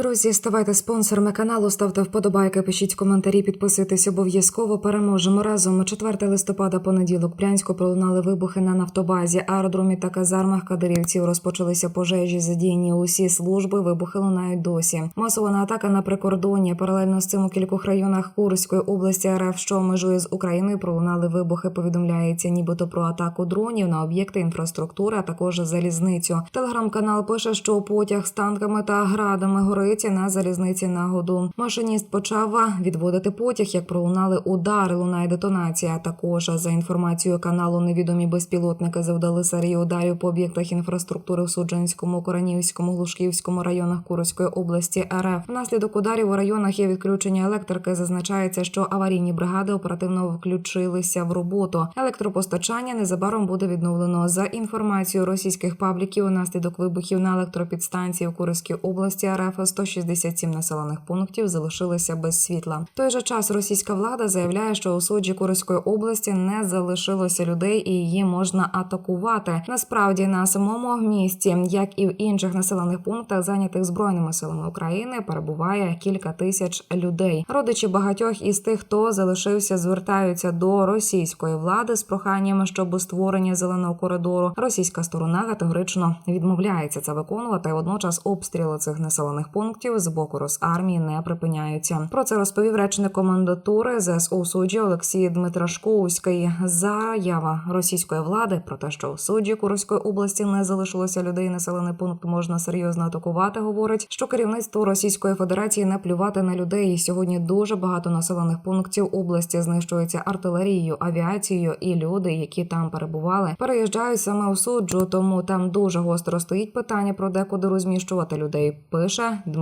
Друзі, ставайте спонсорами каналу, ставте вподобайки, пишіть коментарі, підписуйтесь обов'язково. Переможемо разом. 4 листопада, понеділок, Брянську пролунали вибухи на нафтобазі, аеродромі та казармах кадирівців. Розпочалися пожежі, задіяні усі служби. Вибухи лунають досі. Масована атака на прикордонні. Паралельно з цим у кількох районах Курської області РФ, що межує з Україною, пролунали вибухи. Повідомляється, нібито про атаку дронів на об'єкти інфраструктури, а також залізницю. Телеграм-канал пише, що потяг з танками та градами горить на залізниці на году. Машиніст почав відводити потяг, як пролунали удари, лунає детонація. Також за інформацією каналу, невідомі безпілотники завдали серію ударів по об'єктах інфраструктури в Суджанському, Коранівському, Глушківському районах Курської області РФ. Внаслідок ударів у районах є відключення електрики. Зазначається, що аварійні бригади оперативно включилися в роботу. Електропостачання незабаром буде відновлено за інформацією російських пабліків. Унаслідок вибухів на електропідстанції в Курській області РФ 167 населених пунктів залишилися без світла. В той же час російська влада заявляє, що у суджі Курської області не залишилося людей і її можна атакувати. Насправді на самому місті, як і в інших населених пунктах, зайнятих збройними силами України, перебуває кілька тисяч людей. Родичі багатьох із тих, хто залишився, звертаються до російської влади з проханням щодо створення зеленого коридору. Російська сторона категорично відмовляється це виконувати. Водночас обстріли цих населених пунктів з боку Росармії не припиняються. Про це розповів речник комендатури ЗСУ суджі Олексій Дмитрашковський. Заява російської влади про те, що у суджі Курської області не залишилося людей. Населений пункт можна серйозно атакувати. Говорить, що керівництво Російської Федерації не плювати на людей. Сьогодні дуже багато населених пунктів області знищуються артилерією, авіацією, і люди, які там перебували, переїжджають саме у суджу. Тому там дуже гостро стоїть питання про де куди розміщувати людей. Пише Дмитрашковський.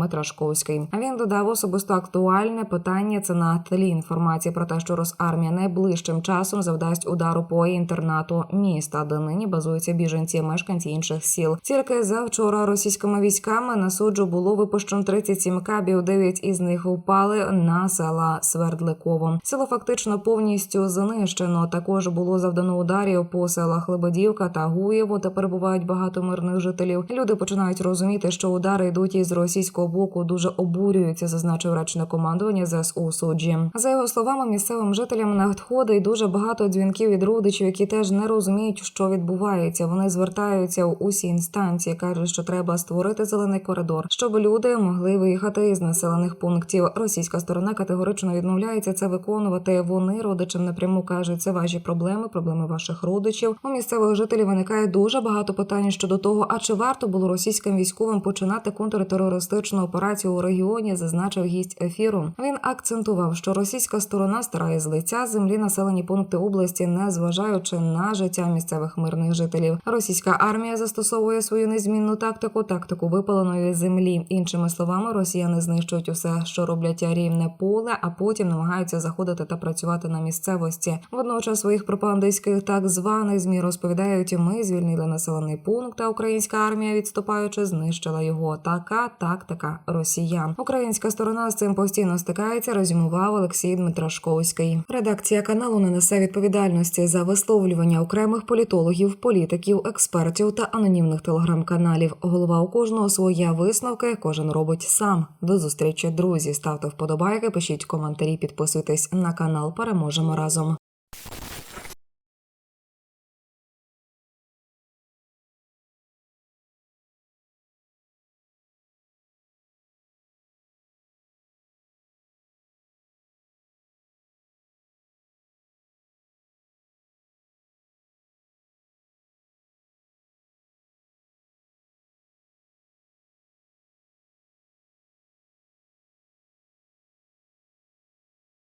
А він додав особисто актуальне питання. Це на тлі інформації про те, що Росармія найближчим часом завдасть удару по інтернату міста, де нині базуються біженці, мешканці інших сіл. Тільки завчора російськими військами на суджу було випущено 37 кабів. 9 із них упали на села Свердликово. Село фактично повністю знищено. Також було завдано ударів по селах Лебедівка та Гуєво. Де перебувають багато мирних жителів. Люди починають розуміти, що удари йдуть із російського боку. Дуже обурюються, зазначив речник командування ЗСУ суджі. За його словами, місцевим жителям надходить дуже багато дзвінків від родичів, які теж не розуміють, що відбувається. Вони звертаються у усі інстанції, кажуть, що треба створити зелений коридор, щоб люди могли виїхати із населених пунктів. Російська сторона категорично відмовляється це виконувати. Вони родичам напряму кажуть, це ваші проблеми, проблеми ваших родичів. У місцевих жителів виникає дуже багато питань щодо того, а чи варто було російським військовим починати контртерористичну операцію у регіоні, зазначив гість ефіру. Він акцентував, що російська сторона старає з лиця землі населені пункти області, не зважаючи на життя місцевих мирних жителів. Російська армія застосовує свою незмінну тактику, тактику випаленої землі. Іншими словами, росіяни знищують усе, що роблять рівне поле, а потім намагаються заходити та працювати на місцевості. Водночас своїх пропагандистських так званих змі розповідають, ми звільнили населений пункт, а українська армія, відступаючи, знищила його. Така тактика росіян. Українська сторона з цим постійно стикається. Резюмував Олексій Дмитрашковський. Редакція каналу не несе відповідальності за висловлювання окремих політологів, політиків, експертів та анонімних телеграм-каналів. Голова у кожного своя висновки. Кожен робить сам. До зустрічі, друзі. Ставте вподобайки, пишіть коментарі, підписуйтесь на канал. Переможемо разом.